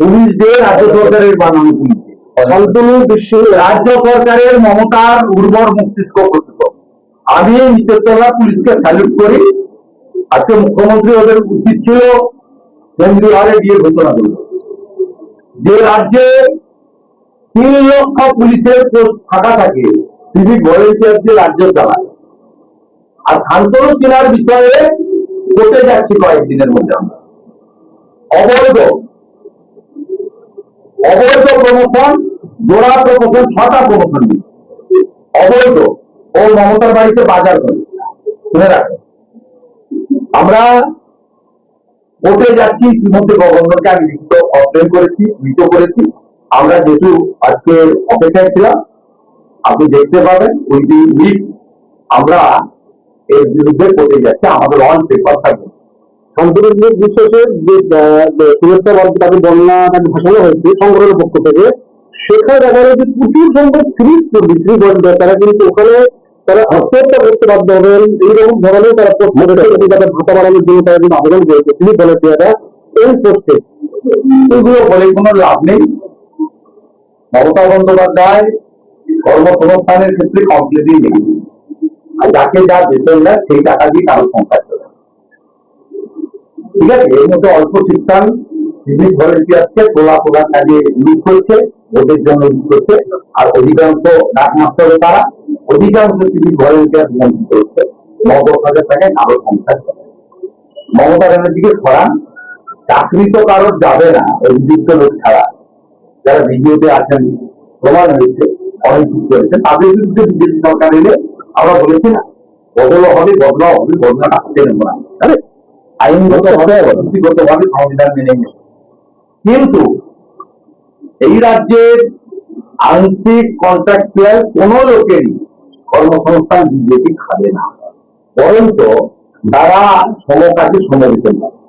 পুলিশদের রাজ্য সরকারের বানানো পুলিশ। শান্তনু বিশ্ব রাজ্য সরকারের মমতার উর্বর মস্তিষ্ক প্রস্তুত আমি নিচতলা পুলিশকে স্যালুট করি। আজকে মুখ্যমন্ত্রী ওদের উচিত ছিল কেন্দ্রীয় হারে গিয়ে ঘোষণা করল যে রাজ্যে তিন লক্ষ পুলিশের পোস্ট ফাঁকা থাকে, সিভিক ভলেন্টিয়ার যে রাজ্য চালায় আর শান্তনু সিনহার বিষয়ে কোর্টে যাচ্ছি কয়েকদিনের মধ্যে আমরা। অবৈধ। অবৈধ প্রমোশন, জোড়া প্রমোশন ছটা প্রমোশন অবৈধ। ও মমতার বাড়িতে বাজার করে। শুনে রাখো। আমরা কোর্টে যাচ্ছি, ইতিমধ্যে গভর্নরকে আমি লিখিত কমপ্লেন করেছি লিখিত করেছি। আমরা যেহেতু আজকে অপেক্ষায় ছিলাম, আপনি দেখতে পাবেন উইদিন উইক আমরা এর বিরুদ্ধে কোর্টে যাচ্ছি, আমাদের অন পেপার থাকবে। শান্তনুর বিশ্বাসের যে বন্যা তাকে ভাসানো হয়েছে সংগঠনের পক্ষ থেকে সেখানে দেখা যায় যে প্রচুর সংখ্যক সিরিজ কর্মী শ্রী তারা কিন্তু ওখানে তারা আত্মহত্যা করতে বাধ্য হবেন। এইরকম ধরনের তারা করেছে তাদের ভাতা বাড়ানোর জন্য তারা কিন্তু আবেদন করেছে সিভিক ভলেন্টিয়াররা এই পোস্টে এগুলো বলে কোনো লাভ নেই। মমতা বন্দ্যোপাধ্যায় কর্মসংস্থানের ক্ষেত্রে কমপ্লিটলি নেই। আর যাকে যা বেতন দেয় সেই টাকা দিয়ে কারও চলে। ঠিক আছে? এর মধ্যে অল্প শিক্ষান সিভিক ভলেন্টিয়ারকে তোলা তোলার কাজে ইউজ করছে ওদের জন্য ইউজ করছে। আর অধিকাংশ ডাকমাস্টার তারা, অধিকাংশ সিভিক ভলেন্টিয়ার বঞ্চিত হচ্ছে নব্বই হাজার টাকায় কারও সংসার মমতা ব্যানার্জিকে সরান। চাকরি তো কারোর যাবে না, অভিযুক্ত লোক ছাড়া। যারা ভিডিওতে আছেন, প্রমাণ হয়েছে, অনেক কিছু করেছে তাদের বিরুদ্ধে বিজেপি সরকার এলে আমরা বলেছি না বদল হবে বদলা হবে, বদলাটা হাতে নেব না। আরে আইনগত ভাবে নীতিগত ভাবে সংবিধান মেনে নেব কিন্তু এই রাজ্যের আংশিক কন্ট্রাক্টুয়াল কোন লোকেরই কর্মসংস্থান বিজেপি খাবে না। বরঞ্চ তারা সমকাজে সমবেতন পাবে